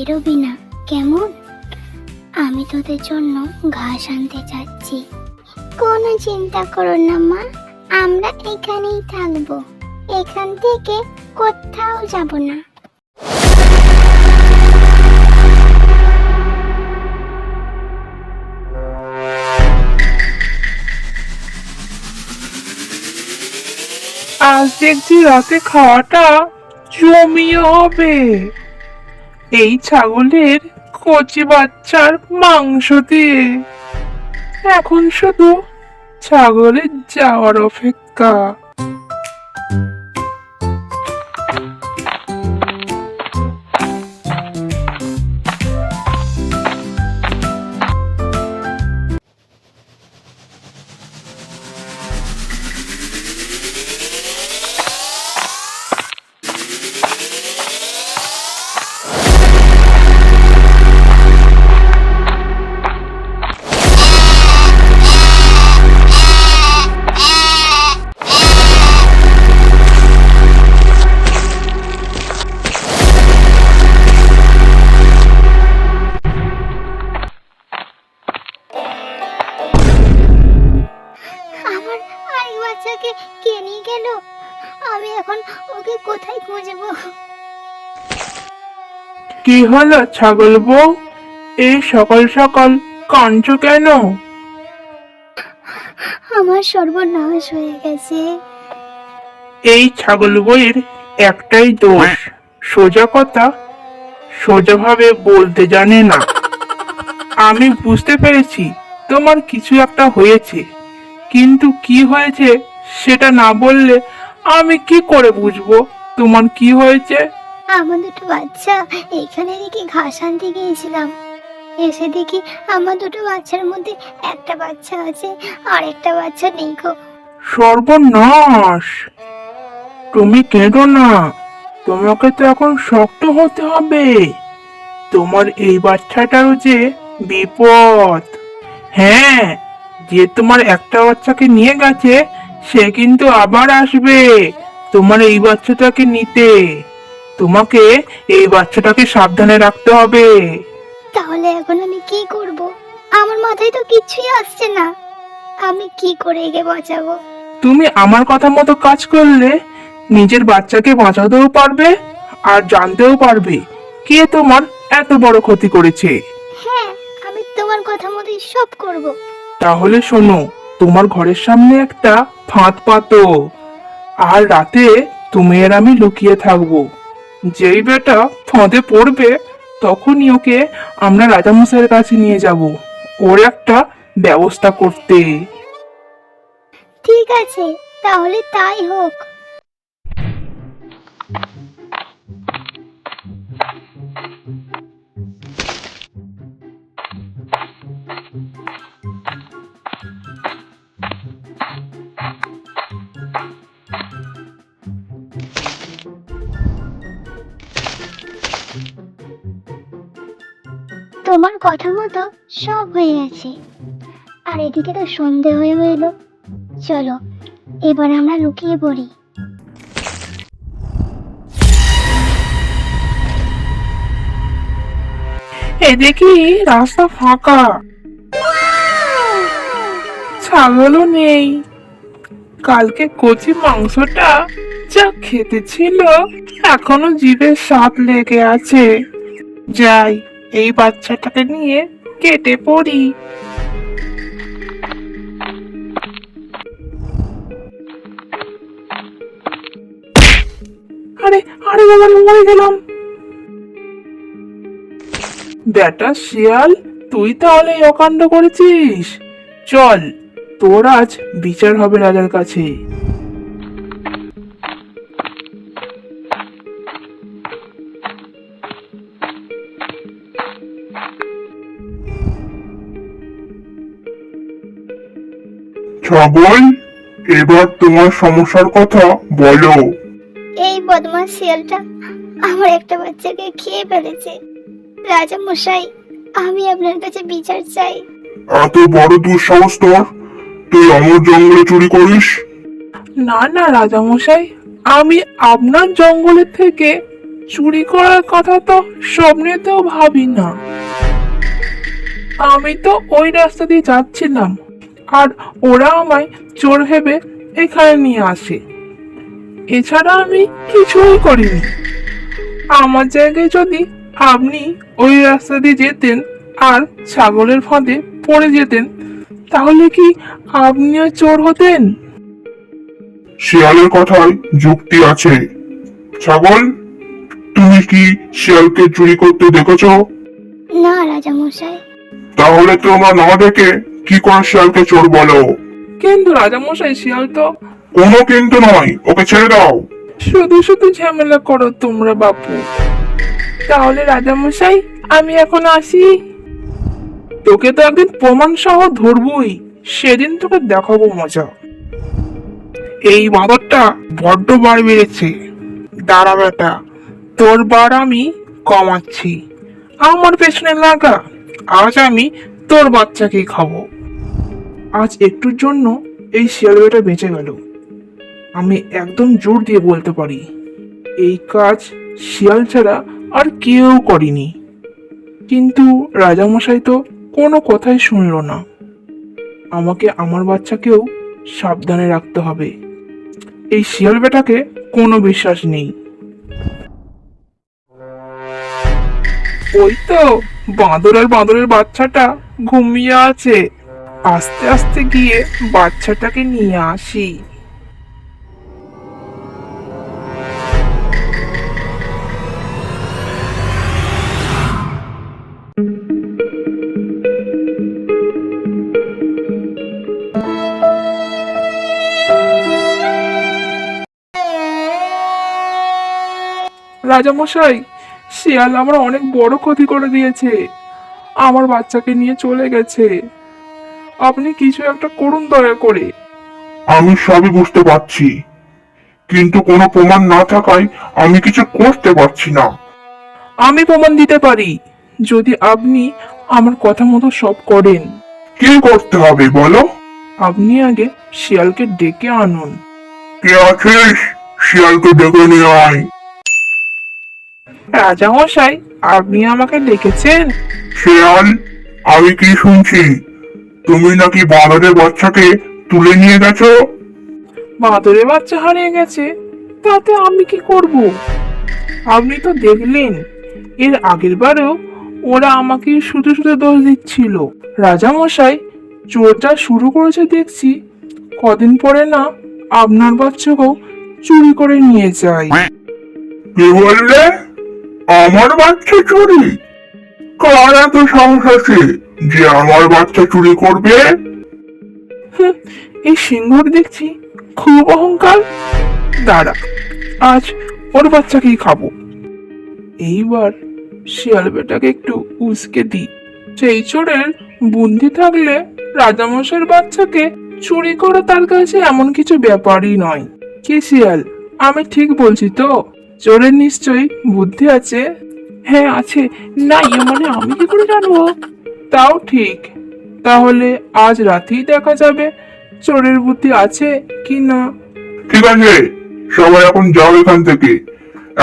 বেরোবি না, কেমন? আমি তোদের জন্য ঘাস আনতে যাচ্ছি। কোনো চিন্তা করো না, মা, আমরা এখানেই থাকব। এখান থেকে কোথাও যাব না। আজ দেখছি রাতে খাওয়াটা জমিয়ে হবে। এই ছাগলের কচি বাচ্চার মাংস দিয়ে। এখন শুধু ছাগলের যাওয়ার অপেক্ষা। গেল আমি এখন ওকে কোথায় খুঁজবো? কি হলো ছাগল বউ? এই সকাল সকাল কাঞ্চ কেন? আমার সর্বনাশ হয়ে গেছে। এই ছাগল বইয়ের একটাই দোষ সোজা কথা সোজাভাবে বলতে জানে না। আমি বুঝতে পেরেছি তোমার কিছু একটা হয়েছে কিন্তু কি হয়েছে সেটা না বললে আমি কি করে বুঝব? তোমার কি হয়েছে? আমার দুটো বাচ্চা এখানে দেখি ঘাস আনতে গিয়েছিলাম। এসে দেখি আমার দুটো বাচ্চার মধ্যে একটা বাচ্চা আছে আর একটা বাচ্চা নেই গো। সর্বনাশ! তুমি কেঁদো না। তোমাকে তো এখন শক্ত হতে হবে। তোমার এই বাচ্চাটারও যে বিপদ। হ্যাঁ যে তোমার একটা বাচ্চাকে নিয়ে গেছে সে কিন্তু আবার আসবে। তোমার এই বাচ্চাটাকে নিতে। তোমাকে এই বাচ্চাটাকে সাবধানে রাখতে হবে। তাহলে এখন আমি কি করব? আমার মাথায় তো কিছুই আসছে না। আমি কি করে একে বাঁচাবো? তুমি আমার কথা মতো কাজ করলে নিজের বাচ্চাকে বাঁচাতেও পারবে আর জানতেও পারবে কে তোমার এত বড় ক্ষতি করেছে। হ্যাঁ আমি তোমার কথা মতোই সব করব। তাহলে শোনো তোমার ঘরের সামনে একটা ফাঁদ পাতো। আর রাতে তুমি আর আমি লুকিয়ে থাকব। যেই বেটা ফাঁদে পড়বে, তখনই ওকে আমরা রাজামশাইয়ের কাছে নিয়ে যাব, ওর একটা ব্যবস্থা করতে। ঠিক আছে, তাহলে তাই হোক। তোমার কথা মতো সব হয়ে গেছে। আর এদিকে তো সন্ধে হয়ে এলো চলো, এবার আমরা লুকিয়ে পড়ি। এ দেখি রাস্তা ফাঁকা। ছাগলও নেই। কালকে কচি মাংসটা যা খেতে ছিল, এখনও জিভে স্বাদ লেগে আছে। যাই। এই বাচ্চাটাকে নিয়ে কেটে পড়ি। আরে আরে বাবা মরে গেলাম। বেটা শিয়াল, তুই তাহলে অকাণ্ড করেছিস? চল, তোর আজ বিচার হবে রাজার কাছে। ছাগল এবার তোমার সমস্যার কথা বলো। এই বদমাস শিয়ালটা আমার একটা বাচ্চাকে খেয়ে ফেলেছে। রাজা মশাই আমি আপনার কাছে বিচার চাই। এত বড় দুঃসাহস তোর? তুই আমার জঙ্গলে চুরি করিস? না না রাজামশাই আমি আপনার জঙ্গলের থেকে চুরি করার কথা তো স্বপ্নেতেও ভাবি না আমি তো ওই রাস্তা দিয়ে যাচ্ছিলাম। আর ওরা আমায় চোর ভেবে এখানে নিয়ে আসে। এছাড়া আমি কিছুই করিনি। আমার জায়গায় যদি আপনি ওই রাস্তা দিয়ে যেতেন আর ছাগলের ফাঁদে পড়ে যেতেন তাহলে কি আপনিও চোর হতেন? শিয়ালের কথায় যুক্তি আছে। ছাগল তুমি কি শিয়ালকে চুরি করতে দেখেছ? না রাজামশাই। তাহলে তোমরা না দেখে কি করে শিয়ালকে চোর বলো? কিন্তু রাজামশাই শিয়াল তো কোনো কিন্তু নয় ওকে ছেড়ে দাও। শুধু শুধু ঝামেলা করো তোমরা বাপু। তাহলে রাজামশাই আমি এখন আসি। তোকে তো একদিন প্রমাণ সহ ধরবই সেদিন তোকে দেখাবো মজা। এই বাঁদরটা বড্ড বার বেড়েছে। দাঁড়া বেটা তোর বার আমি কমাচ্ছি। আমার পেছনে লাগা আজ আমি তোর বাচ্চাকেই খাব। আজ একটুর জন্য এই শিয়াল বেটা বেঁচে গেল। আমি একদম জোর দিয়ে বলতে পারি, এই কাজ শিয়াল ছাড়া আর কেউ করেনি। কিন্তু রাজামশাই তো কোনো কথাই শুনল না। আমাকে আমার বাচ্চাকেও সাবধানে রাখতে হবে। এই শিয়াল বেটাকে কোনো বিশ্বাস নেই। ওই তো বাঁদর আর বাঁদরের বাচ্চাটা। ঘুমিয়ে আছে। আস্তে আস্তে গিয়ে বাচ্চাটাকে নিয়ে আসি। রাজামশাই, শিয়াল আমার অনেক বড় ক্ষতি করে দিয়েছে। আমার বাচ্চাকে নিয়ে চলে গেছে। আপনি কিছু একটা করুন দয়া করে। আমি সবই বুঝতে পারছি। কিন্তু কোনো প্রমাণ না থাকায় আমি কিছু করতে পারছি না। আমি প্রমাণ দিতে পারি যদি আপনি আমার কথা মতো সব করেন। কি করতে হবে বলো? আপনি আগে শিয়ালকে ডেকে আনুন। কে আছিস? শিয়ালকে ডেকে নিয়ে আয়। রাজামশাই আপনি আমাকে ডেকেছেন? শেয়াল আমি কি শুনছি? তুমি নাকি বাঁদরের বাচ্চাকে তুলে নিয়ে গেছো? বাঁদরের বাচ্চা হারিয়ে গেছে তাতে আমি কি করব? আপনি তো দেখলেন এর আগের বারেও ওরা আমাকে শুধু শুধু দোষ দিচ্ছিল। রাজামশাই চোরটা শুরু করেছে দেখছি কদিন পরে না আপনার বাচ্চাকেও চুরি করে নিয়ে যায়। কি বললে? আমার বাচ্চা চুরি? কার এত সাহস আছে যে আমার বাচ্চা চুরি করবে? এই সিংহর দেখছি খুব অহংকার। দাঁড়া, আজ ওর বাচ্চাকেই খাব। এইবার শিয়াল বেটাকে একটু উস্কে দিই। সেই চোরের বুদ্ধি থাকলে রাজামশাইয়ের বাচ্চাকে চুরি করা তার কাছে এমন কিছু ব্যাপারই নয়। কি শিয়াল, আমি ঠিক বলছি তো? চোরের নিশ্চয়ই বুদ্ধি আছে? হ্যাঁ আছে। না ইয়ে মানে আমি কি করে জানব? তাও ঠিক। তাহলে আজ রাতেই দেখা যাবে চোরের বুদ্ধি আছে কি না। ঠিক আছে সবাই এখন যাও এখান থেকে।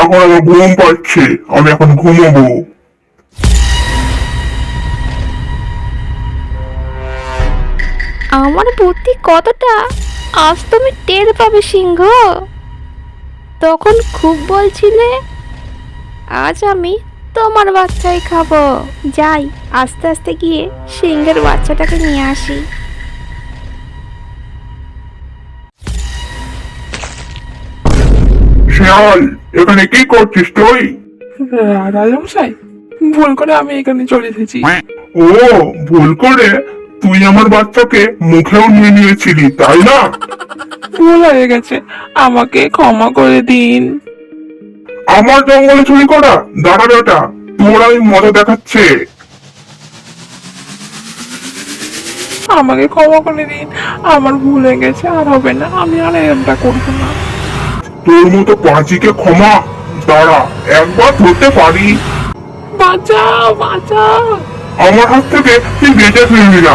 এখন আমার ঘুম পাচ্ছে আমি এখন ঘুমোবো। আমার বুদ্ধি কতটা? আজ তুমি টের পাবে সিংহ। তখন খুব বলছিলে আজ আমি তোমার বাচ্চাই খাব। যাই আস্তে আস্তে গিয়ে সিংহের বাচ্চাটাকে নিয়ে আসি। শিয়াল এখানে কি করছিস তুই? রাজামশাই ভুল করে আমি এখানে চলে এসেছি। ও ভুল করে? তুই আমার বাচ্চাকে মুখেও নিয়ে নিয়েছিলি তাই না? ভুল হয়ে গেছে। আমাকে ক্ষমা করে দিন। আমার জঙ্গলে চুরি করা দাঁড়া বেটা তোর আমি মজা দেখাচ্ছে। আমাকে ক্ষমা করে দিন। আমার ভুল হয়ে গেছে আর হবে না। আমি আর এরকমটা করব না। তোর মতো পাঁচিকে ক্ষমা দাঁড়া একবার ধরতে পারি। বাঁচাও বাঁচাও। আমার হাত থেকে তুই বেঁচে ফিরবি না